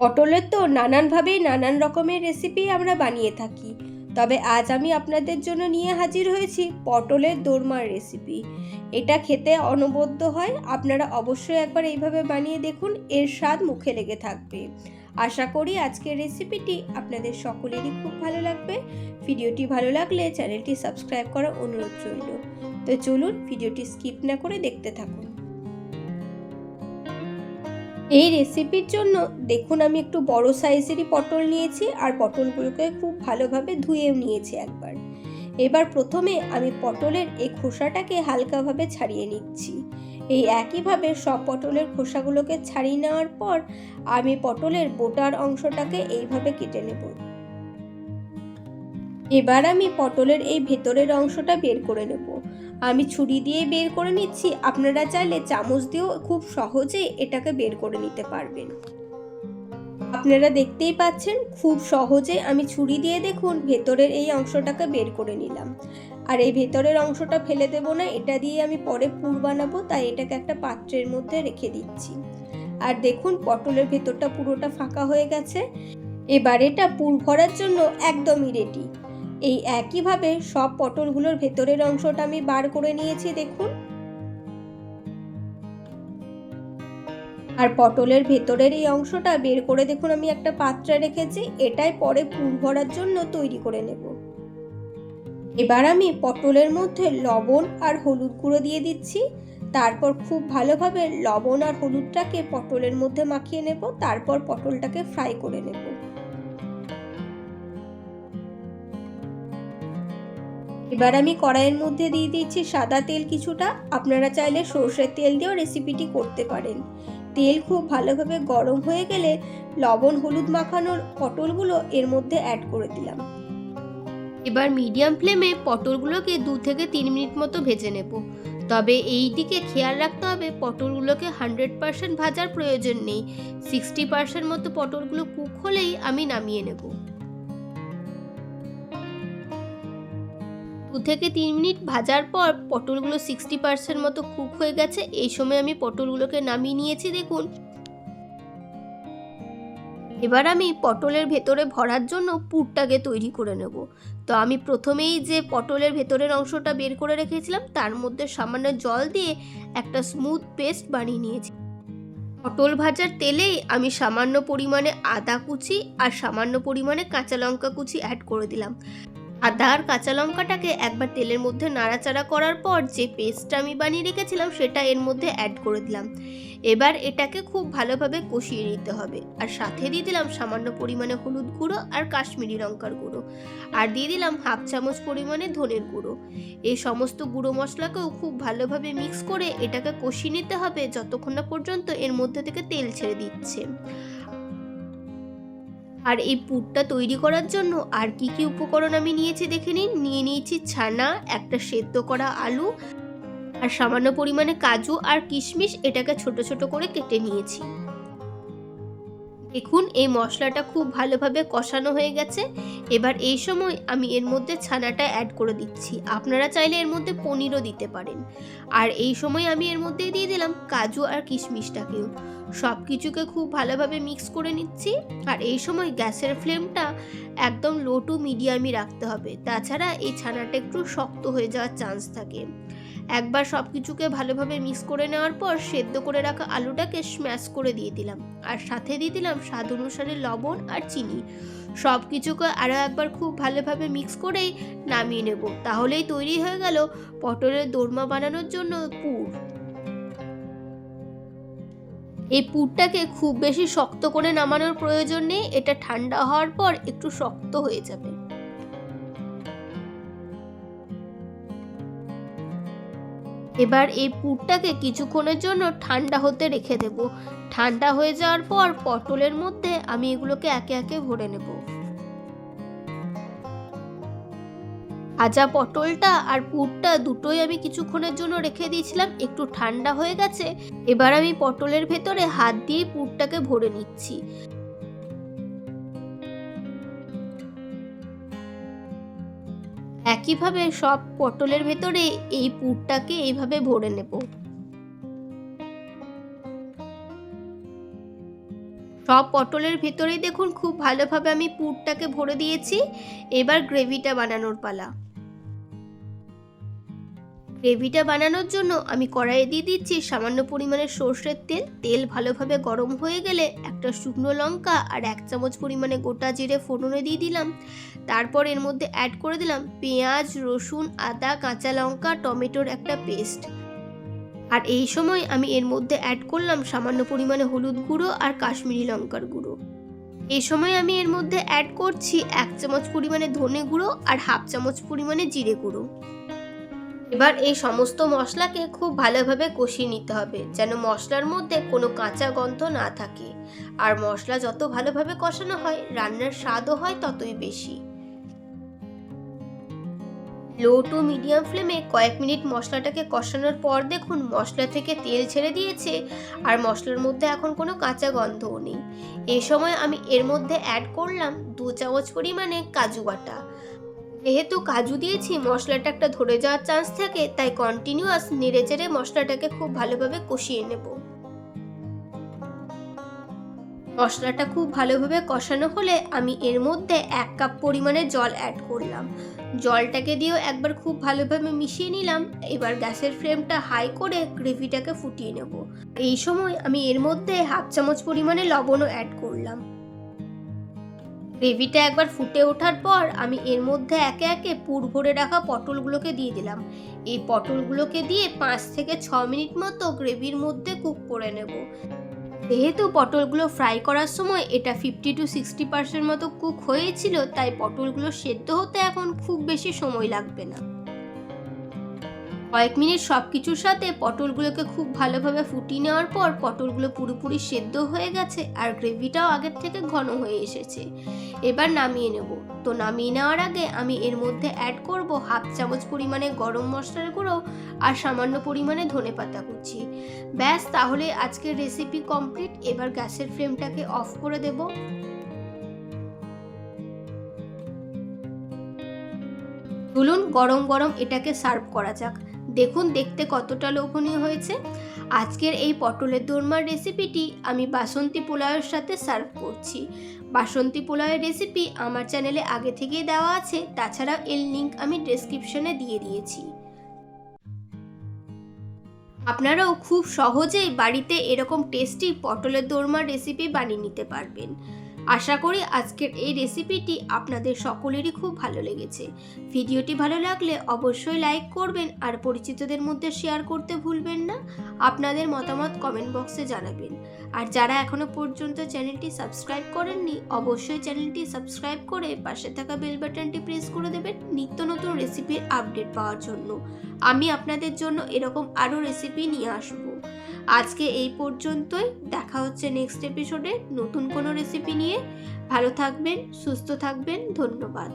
পটলের তো নানানভাবেই নানান রকমের রেসিপি আমরা বানিয়ে থাকি। তবে আজ আমি আপনাদের জন্য নিয়ে হাজির হয়েছি পটলের দোরমার রেসিপি এটা খেতে অনবদ্য হয়, আপনারা অবশ্যই একবার এইভাবে বানিয়ে দেখুন, এর স্বাদ মুখে লেগে থাকবে। আশা করি আজকের রেসিপিটি আপনাদের সকলেরই খুব ভালো লাগবে। ভিডিওটি ভালো লাগলে চ্যানেলটি সাবস্ক্রাইব করার অনুরোধ রইল। তো চলুন, ভিডিওটি স্কিপ না করে দেখতে থাকুন। এই রেসিপির জন্য দেখুন আমি একটু বড় সাইজেরই পটল নিয়েছি, আর পটলগুলোকে খুব ভালোভাবে ধুয়েও নিয়েছি একবার। এবার প্রথমে আমি পটলের এই খোসাটাকে হালকাভাবে ছাড়িয়ে নিচ্ছি। এই একইভাবে সব পটলের খোসাগুলোকে ছাড়িয়ে নেওয়ার পর আমি পটলের বোটার অংশটাকে এইভাবে কেটে নেব। এবার আমি পটলের এই ভেতরের অংশটা বের করে নেব। আমি ছুরি দিয়ে বের করে নিচ্ছি। আপনারা চাইলে চামচ দিয়েও খুব সহজে এটাকে বের করে নিতে পারবেন। আপনারা দেখতেই পাচ্ছেন, খুব সহজে আমি ছুরি দিয়ে দেখুন ভেতরের এই অংশটাকে বের করে নিলাম। আর এই ভেতরের অংশটা ফেলে দেব না, এটা দিয়ে আমি পরে পুর বানাবো, তাই এটাকে একটা পাত্রের মধ্যে রেখে দিচ্ছি। আর দেখুন, পটলের ভেতরটা পুরোটা ফাঁকা হয়ে গেছে। এবার এটা পুর ভরার জন্য একদমই রেডি এই একইভাবে সব পটলগুলোর ভেতরের অংশটা আমি বার করে নিয়েছি, দেখুন। আর পটলের ভেতরের এই অংশটা বের করে, দেখুন, আমি একটা পাত্রে রেখেছি, এটাই পরে পুর ভরার জন্য তৈরি করে নেব। এবার আমি পটলের মধ্যে লবণ আর হলুদ গুঁড়ো দিয়ে দিচ্ছি। তারপর খুব ভালোভাবে লবণ আর হলুদটাকে পটলের মধ্যে মাখিয়ে নেব, তারপর পটলটাকে ফ্রাই করে নেব। এবার আমি কড়াইয়ের মধ্যে দিয়ে দিচ্ছি সাদা তেল কিছুটা। আপনারা চাইলে সর্ষের তেল দিয়েও রেসিপিটি করতে পারেন। তেল খুব ভালোভাবে গরম হয়ে গেলে লবণ, হলুদ মাখানোর পটলগুলো এর মধ্যে অ্যাড করে দিলাম। এবার মিডিয়াম ফ্লেমে পটলগুলোকে দু থেকে তিন মিনিট মতো ভেজে নেব। তবে এই দিকে খেয়াল রাখতে হবে, পটলগুলোকে হান্ড্রেড পার্সেন্ট ভাজার প্রয়োজন নেই। সিক্সটি পার্সেন্ট মতো পটলগুলো কুক হলেই আমি নামিয়ে নেব। দু থেকে তিন মিনিট ভাজার পর পটলগুলো সিক্সটি পার্সেন্ট মতো কুক হয়ে গেছে। এই সময় আমি পটলগুলোকে নামিয়ে নিয়েছি, দেখুন। এবার আমি পটলের ভেতরে ভরার জন্য পুরটাকে তৈরি করে নেব। তো আমি প্রথমেই যে পটলের ভেতরের অংশটা বের করে রেখেছিলাম, তার মধ্যে সামান্য জল দিয়ে একটা স্মুথ পেস্ট বানিয়ে নিয়েছি। পটল ভাজার তেলেই আমি সামান্য পরিমাণে আদা কুচি আর সামান্য পরিমাণে কাঁচা লঙ্কা কুচি অ্যাড করে দিলাম। আর কাঁচা লঙ্কাটাকে একবার তেলের মধ্যে নাড়াচাড়া করার পর যে পেস্টটা আমি বানিয়ে রেখেছিলাম, সেটা এর মধ্যে অ্যাড করে দিলাম। এবার এটাকে খুব ভালোভাবে কষিয়ে নিতে হবে। আর সাথে দিয়ে দিলাম সামান্য পরিমাণে হলুদ গুঁড়ো আর কাশ্মীরি লঙ্কার গুঁড়ো। আর দিয়ে দিলাম হাফ চামচ পরিমাণে ধনের গুঁড়ো। এই সমস্ত গুঁড়ো মশলাকেও খুব ভালোভাবে মিক্স করে এটাকে কষিয়ে নিতে হবে, যতক্ষণ না পর্যন্ত এর মধ্যে থেকে তেল ছেড়ে দিচ্ছে। আর এই পুরটা তৈরি করার জন্য আর কি কি উপকরণ আমি নিয়েছি দেখে নিন। নিয়ে নিয়েছি ছানা, একটা সেদ্ধ করা আলু আর সামান্য পরিমাণে কাজু আর কিশমিশ এটাকে ছোট ছোট করে কেটে নিয়েছি। দেখুন, এই মশলাটা খুব ভালোভাবে কষানো হয়ে গেছে। এবার এই সময় আমি এর মধ্যে ছানাটা অ্যাড করে দিচ্ছি। আপনারা চাইলে এর মধ্যে পনিরও দিতে পারেন। আর এই সময় আমি এর মধ্যে দিয়ে দিলাম কাজু আর কিশমিশটাকেও। সব কিছুকে খুব ভালোভাবে মিক্স করে নিচ্ছি। আর এই সময় গ্যাসের ফ্লেমটা একদম লো টু মিডিয়ামই রাখতে হবে। তাছাড়া এই ছানাটা একটু শক্ত হয়ে যাওয়ার চান্স থাকে। একবার সব কিছুকে ভালোভাবে মিক্স করে নেওয়ার পর সেদ্ধ করে রাখা আলুটাকে স্ম্যাশ করে দিয়ে দিলাম। আর সাথে দিয়ে দিলাম স্বাদ অনুসারে লবণ আর চিনি। সব কিছুকে আরও একবার খুব ভালোভাবে মিক্স করেই নামিয়ে নেব। তাহলেই তৈরি হয়ে গেল পটলের দোরমা বানানোর জন্য পুর। এই পুরটাকে খুব বেশি শক্ত করে নামানোর প্রয়োজন নেই, এটা ঠান্ডা হওয়ার পর একটু শক্ত হয়ে যাবে। এবার এই পুরটাকে কিছুক্ষণের জন্য ঠান্ডা হতে রেখে দেব। ঠান্ডা হয়ে যাওয়ার পর পটলের মধ্যে আমি এগুলোকে একে একে ভরে নেব। আজা পটলটা আর পুরটা দুটোই আমি কিছুক্ষণের জন্য রেখে দিয়েছিলাম, একটু ঠান্ডা হয়ে গেছে। এবার আমি পটলের ভেতরে হাত দিয়ে পুরটাকে ভরে নিচ্ছি। একইভাবে সব পটলের ভেতরে এই পুরটাকে এইভাবে ভরে নেব। সব পটলের ভেতরেই দেখুন, খুব ভালোভাবে আমি পুরটাকে ভরে দিয়েছি। এবার গ্রেভিটা বানানোর পালা। গ্রেভিটা বানানোর জন্য আমি কড়াইয়ে দিয়ে দিচ্ছি সামান্য পরিমাণে সর্ষের তেল। তেল ভালোভাবে গরম হয়ে গেলে একটা শুকনো লঙ্কা আর এক চামচ পরিমাণে গোটা জিরে ফোড়নে দিয়ে দিলাম। তারপর এর মধ্যে অ্যাড করে দিলাম পেঁয়াজ, রসুন, আদা, কাঁচা লঙ্কা, টমেটোর একটা পেস্ট আর এই সময় আমি এর মধ্যে অ্যাড করলাম সামান্য পরিমাণে হলুদ গুঁড়ো আর কাশ্মীরি লঙ্কার গুঁড়ো। এই সময় আমি এর মধ্যে অ্যাড করছি এক চামচ পরিমাণে ধনে গুঁড়ো আর হাফ চামচ পরিমাণে জিরে গুঁড়ো। এবার এই সমস্ত মশলাকে খুব ভালোভাবে কষিয়ে নিতে হবে, যেন মশলার মধ্যে কোনো কাঁচা গন্ধ না থাকে। আর মশলা যত ভালোভাবে কষানো হয়, রান্নার স্বাদও হয় ততই বেশি। লো টু মিডিয়াম ফ্লেমে কয়েক মিনিট মশলাটাকে কষানোর পর দেখুন মশলা থেকে তেল ছেড়ে দিয়েছে, আর মশলার মধ্যে এখন কোনো কাঁচা গন্ধও নেই। এই সময় আমি এর মধ্যে অ্যাড করলাম দু চামচ পরিমাণে কাজু বাটা। যেহেতু কাজু দিয়েছি, মশলাটা একটা ধরে যাওয়ার চান্স থাকে, তাই কন্টিনিউয়াস নেড়ে চেড়ে মশলাটাকে খুব ভালোভাবে কষিয়ে নেব। মশলাটা খুব ভালোভাবে কষানো হলে আমি এর মধ্যে এক কাপ পরিমাণে জল অ্যাড করলাম। জলটাকে দিয়েও একবার খুব ভালোভাবে মিশিয়ে নিলাম, এবার গ্যাসের ফ্লেমটা হাই করে গ্রেভিটাকে ফুটিয়ে নেব। এই সময় আমি এর মধ্যে হাফ চামচ পরিমাণে লবণও অ্যাড করলাম। গ্রেভিটা একবার ফুটে ওঠার পর আমি এর মধ্যে একে একে পুর ভরে রাখা পটলগুলোকে দিয়ে দিলাম। এই পটলগুলোকে দিয়ে পাঁচ থেকে ছ মিনিট মতো গ্রেভির মধ্যে কুক করে নেব। যেহেতু পটলগুলো ফ্রাই করার সময় এটা ফিফটি টু সিক্সটি পার্সেন্ট মতো কুক হয়েছিল, তাই পটলগুলো সেদ্ধ হতে এখন খুব বেশি সময় লাগবে না। কয়েক মিনিট সব কিছুর সাথে পটলগুলোকে খুব ভালোভাবে ফুটিয়ে নেওয়ার পর পটলগুলো পুরোপুরি সেদ্ধ হয়ে গেছে আর গ্রেভিটাও আগের থেকে ঘন হয়ে এসেছে। এবার নামিয়ে নেব। তো নামিয়ে নেওয়ার আগে আমি এর মধ্যে অ্যাড করব হাফ চামচ পরিমাণে গরম মশলার গুঁড়ো আর সামান্য পরিমাণে ধনে পাতা কুচি। ব্যাস, তাহলে আজকের রেসিপি কমপ্লিট এবার গ্যাসের ফ্লেমটাকে অফ করে দেব। তুলুন গরম গরম এটাকে সার্ভ করা যাক। দেখুন, দেখতে কতটা লোভনীয় হয়েছে। আজকের এই পটলের দোরমার রেসিপিটি আমি বাসন্তী পোলাওয়ের সাথে সার্ভ করছি। বাসন্তী পোলাওয়ের রেসিপি আমার চ্যানেলে আগে থেকেই দেওয়া আছে তাছাড়া এর লিঙ্ক আমি ডেসক্রিপশনে দিয়ে দিয়েছি। আপনারাও খুব সহজেই বাড়িতে এরকম টেস্টি পটলের দোরমার রেসিপি বানিয়ে নিতে পারবেন। আশা করি আজকের এই রেসিপিটি আপনাদের সকলেরই খুব ভালো লেগেছে। ভিডিওটি ভালো লাগলে অবশ্যই লাইক করবেন আর পরিচিতদের মধ্যে শেয়ার করতে ভুলবেন না। আপনাদের মতামত কমেন্ট বক্সে জানাবেন। আর যারা এখনও পর্যন্ত চ্যানেলটি সাবস্ক্রাইব করেননি, অবশ্যই চ্যানেলটি সাবস্ক্রাইব করে পাশে থাকা বেল বাটনটি প্রেস করে দেবেন নিত্য নতুন রেসিপির আপডেট পাওয়ার জন্য। আমি আপনাদের জন্য এরকম আরও রেসিপি নিয়ে আসব। আজকে এই পর্যন্তই। দেখা হচ্ছে নেক্সট এপিসোডে নতুন কোনো রেসিপি নিয়ে। ভালো থাকবেন, সুস্থ থাকবেন, ধন্যবাদ।